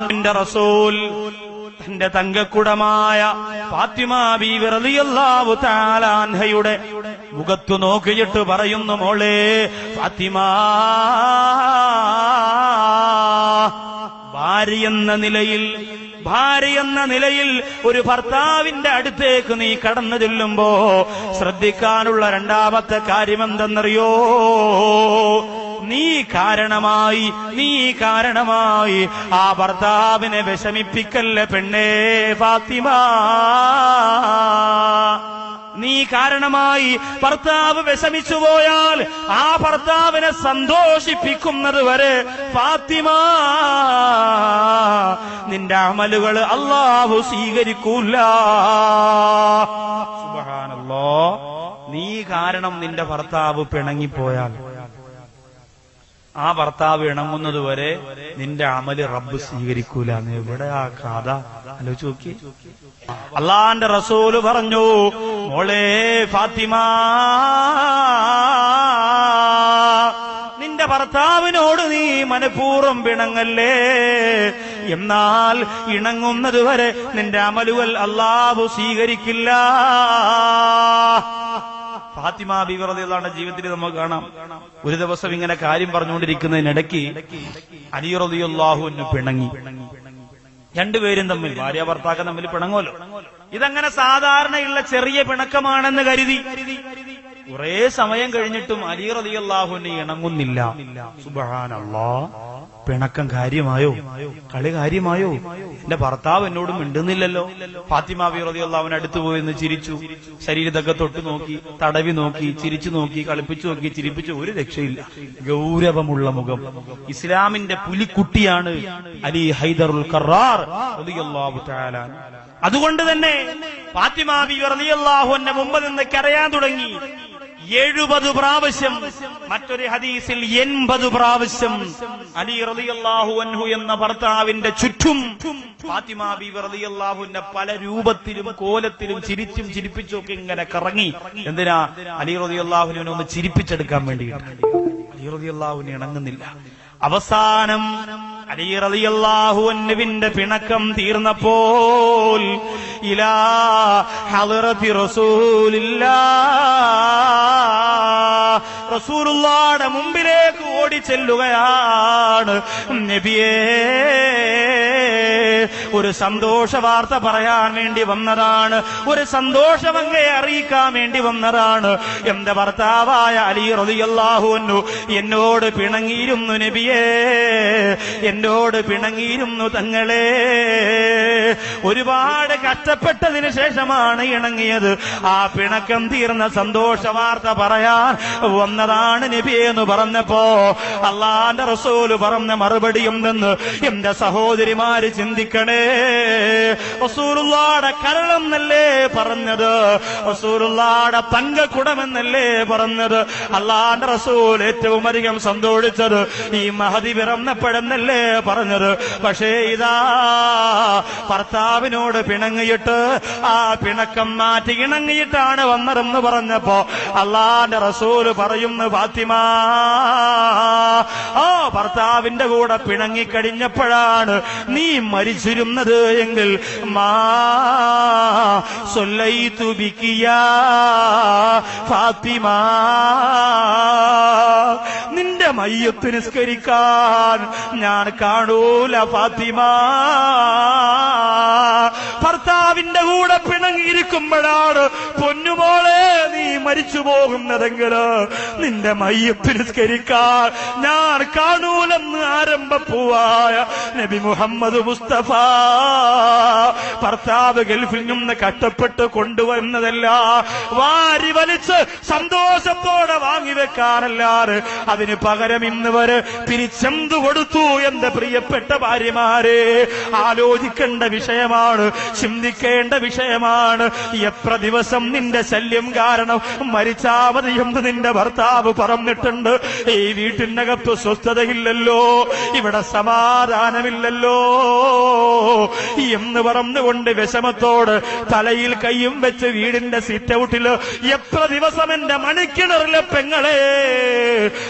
അള്ളാഹുവിന്റെ റസൂൽ തന്റെ തങ്കക്കുടമായ ഫാത്തിമ ബീവി റളിയല്ലാഹു തആല അൻഹയുടെ മുഖത്തു നോക്കിയിട്ട് പറയുന്നു മോളെ ഫാത്തിമ ഭാര്യ എന്ന നിലയിൽ ഭാര്യ എന്ന നിലയിൽ ഒരു ഭർത്താവിന്റെ അടുത്തേക്ക് നീ കടന്നു ചെല്ലുമ്പോ ശ്രദ്ധിക്കാനുള്ള രണ്ടാമത്തെ കാര്യം എന്തെന്നറിയോ നീ കാരണമായി നീ കാരണമായി. ആ ഭർത്താവിനെ വിഷമിപ്പിക്കല്ലേ പെണ്ണേ ഫാത്തിമ. നീ കാരണമായി ഭർത്താവ് വിഷമിച്ചു പോയാൽ ആ ഭർത്താവിനെ സന്തോഷിപ്പിക്കുന്നത് വരെ ഫാത്തിമ. നിന്റെ അമലുകൾ അള്ളാഹു സ്വീകരിക്കൂല. സുബഹാനല്ലോ. നീ കാരണം നിന്റെ ഭർത്താവ് പിണങ്ങിപ്പോയാൽ ആ ഭർത്താവ് ഇണങ്ങുന്നത് വരെ നിന്റെ അമൽ റബ്ബ് സ്വീകരിക്കൂല എവിടെ ആ കഥ ആലോചിച്ച് നോക്കി. അള്ളാന്റെ റസൂൽ പറഞ്ഞു മോളെ ഫാത്തിമ നിന്റെ ഭർത്താവിനോട് നീ മനഃപൂർവം പിണങ്ങല്ലേ? എന്നാൽ ഇണങ്ങുന്നത് വരെ നിന്റെ അമലുകൾ അള്ളാഹു സ്വീകരിക്കില്ല. ഫാത്തിമ ബിവറതിയുള്ള ജീവിതത്തിൽ നമുക്ക് കാണാം. ഒരു ദിവസം ഇങ്ങനെ കാര്യം പറഞ്ഞുകൊണ്ടിരിക്കുന്നതിനിടയ്ക്ക് അലി പിണങ്ങി. രണ്ടുപേരും തമ്മിൽ ഭാര്യ ഭർത്താക്കൾ തമ്മിൽ പിണങ്ങുമല്ലോ. ഇതങ്ങനെ സാധാരണയുള്ള ചെറിയ പിണക്കമാണെന്ന് കരുതി. കുറെ സമയം കഴിഞ്ഞിട്ടും അലി ഇണങ്ങുന്നില്ല. സുബ്ഹാനല്ലാ. പിണക്കം കാര്യമായോ? കളി കാര്യമായോ? എന്റെ ഭർത്താവ് എന്നോട് മിണ്ടുന്നില്ലല്ലോ. ഫാത്തിമ അവൻ അടുത്ത് പോയി എന്ന് ചിരിച്ചു. ശരീരത്തൊക്കെ തൊട്ടു നോക്കി തടവി നോക്കി ചിരിച്ചു നോക്കി കളിപ്പിച്ചു നോക്കി ചിരിപ്പിച്ചു. ഒരു രക്ഷയില്ല. ഗൗരവമുള്ള മുഖം. ഇസ്ലാമിന്റെ പുലിക്കുട്ടിയാണ് അലി ഹൈദറുൽ കറാർ അതുകൊണ്ട് തന്നെ ഫാത്തിമ ബി മുമ്പ് നിന്ന് കരയാൻ തുടങ്ങി. എഴുപത് പ്രാവശ്യം മറ്റൊരു ഹദീസിൽ എൺപത് പ്രാവശ്യം അലി റളിയല്ലാഹു അൻഹു എന്ന ഭർത്താവിന്റെ ചുറ്റും ഫാത്തിമ ബി റളിയല്ലാഹുവിന്റെ പല രൂപത്തിലും കോലത്തിലും ചിരിച്ചും ചിരിപ്പിച്ചും ഒക്കെ ഇങ്ങനെ കറങ്ങി. എന്തിനാ? അലി റളിയല്ലാഹുവിനെ ഒന്ന് ചിരിപ്പിച്ചെടുക്കാൻ വേണ്ടി അലി റളിയല്ലാഹുവിന് ഇണങ്ങുന്നില്ല. അവസാനം അലി റളിയല്ലാഹു റളിയല്ലാഹുവിന്റെ പിണക്കം തീർന്നപ്പോൾ ഇലാ ഹളറത്തി റസൂലില്ലാ റസൂലുള്ളാടെ മുമ്പിലേക്ക് ഓടി ചെല്ലുകയാണ് നബിയേ. ഒരു സന്തോഷ വാർത്ത പറയാൻ വേണ്ടി വന്നതാണ്. ഒരു സന്തോഷം അറിയിക്കാൻ വേണ്ടി വന്നതാണ്. എന്റെ ഭർത്താവായ അലി റളിയല്ലാഹു അൻഹു എന്നോട് പിണങ്ങിയിരുന്നു നബിയേ. എന്നോട് പിണങ്ങിയിരുന്നു തങ്ങളെ. ഒരുപാട് കഷ്ടപ്പെട്ടതിന് ശേഷമാണ് ഇണങ്ങിയത്. ആ പിണക്കം തീർന്ന സന്തോഷ വാർത്ത പറയാൻ വന്നതാണ് നബി എന്ന് പറഞ്ഞപ്പോ അള്ളാന്റെ റസൂൽ പറഞ്ഞ മറുപടിയും നിന്ന് എന്റെ സഹോദരിമാര് ചിന്തിക്കണേ. റസൂലുള്ളാടെ കരളെന്നല്ലേ പറഞ്ഞത്? റസൂലുള്ളാടെ പങ്കക്കുടമെന്നല്ലേ പറഞ്ഞത്? അള്ളാന്റെ റസൂൽ ഏറ്റവും അധികം സന്തോഷിച്ചത് ഈ മഹതി പിറന്നപ്പെടുന്നല്ലേ പറഞ്ഞത്? പക്ഷേ ഇതാ ഭർത്താവിനോട് പിണങ്ങിയിട്ട് ആ പിണക്കം മാറ്റി ഇണങ്ങിയിട്ടാണ് വന്നതെന്ന് പറഞ്ഞപ്പോ അള്ളാന്റെ റസൂൽ പറയുന്നു ഫാത്തിമ ആ ഭർത്താവിന്റെ കൂടെ പിണങ്ങിക്കഴിഞ്ഞപ്പോഴാണ് നീ മരിച്ചിരുന്നത് എങ്കിൽ മാ സൊല്ലൈതു ഫാത്തിമ നിന്റെ മയ്യത്ത് നിസ്കരിക്കാൻ ഞാൻ കാണൂല ഫാത്തിമ ഭർത്താവിന്റെ കൂടെ പിണങ്ങിയിരിക്കുമ്പോഴാണ് പൊന്നുമോളെ നീ മരിച്ചു പോകുന്നതെങ്കിൽ നിന്റെ മയ്യത്ത് നിസ്കരിക്കാൻ ഞാൻ കാണൂലെന്ന് ആരംഭപ്പൂവായ നബി മുഹമ്മദ് മുസ്തഫ. ഭർത്താവ് ഗൾഫിൽ നിന്ന് കഷ്ടപ്പെട്ട് കൊണ്ടുവരുന്നതല്ല വാരി വലിച്ച് സന്തോഷത്തോടെ വാങ്ങിവെക്കാനല്ലാതെ അതിന് പകരം ഇന്ന് വരെ തിരിച്ചെന്തു കൊടുത്തു എന്റെ പ്രിയപ്പെട്ട ഭാര്യമാരെ? ആലോചിക്കേണ്ട വിഷയമാണ് ചിന്തിക്കേണ്ട വിഷയമാണ്. എത്ര ദിവസം നിന്റെ ശല്യം കാരണം മരിച്ചാ മതി എന്ന് നിന്റെ ഭർത്താവ് പറഞ്ഞിട്ടുണ്ട്. ഈ വീട്ടിനകത്ത് സ്വസ്ഥതയില്ലല്ലോ ഇവിടെ സമാധാനമില്ലല്ലോ. എന്ന് പറഞ്ഞുകൊണ്ട് വിഷമത്തോട് തലയിൽ കൈയും വെച്ച് വീടിന്റെ സീറ്റ് ഔട്ടിൽ എത്ര ദിവസം എന്റെ മണിക്കിണറിലെ പെങ്ങളെ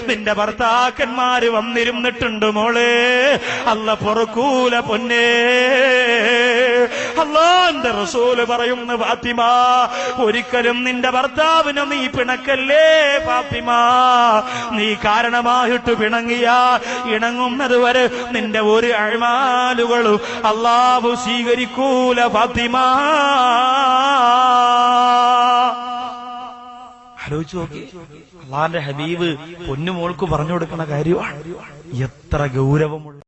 നിന്റെ ഭർത്താക്കന്മാര് വന്നിരുന്നിട്ടുണ്ട് മോളെ. അല്ല പൊറുക്കൂല പൊന്നേ. അള്ളാന്റെ റസൂൽ പറയുന്നു ഫാത്തിമ ഒരിക്കലും നിന്റെ ഭർത്താവിനെ നീ പിണക്കല്ലേ ഫാത്തിമ. നീ കാരണമായിട്ട് പിണങ്ങിയ ഇണങ്ങുന്നത് വരെ നിന്റെ ഒരു അഴിമാലുകളും അള്ളാഹു സ്വീകരിക്കൂല ഫാത്തിമ. ആലോചിച്ചു നോക്കി അള്ളാന്റെ ഹബീബ് പൊന്നുമോൾക്ക് പറഞ്ഞു കൊടുക്കുന്ന കാര്യമാണ്. എത്ര ഗൗരവമുള്ള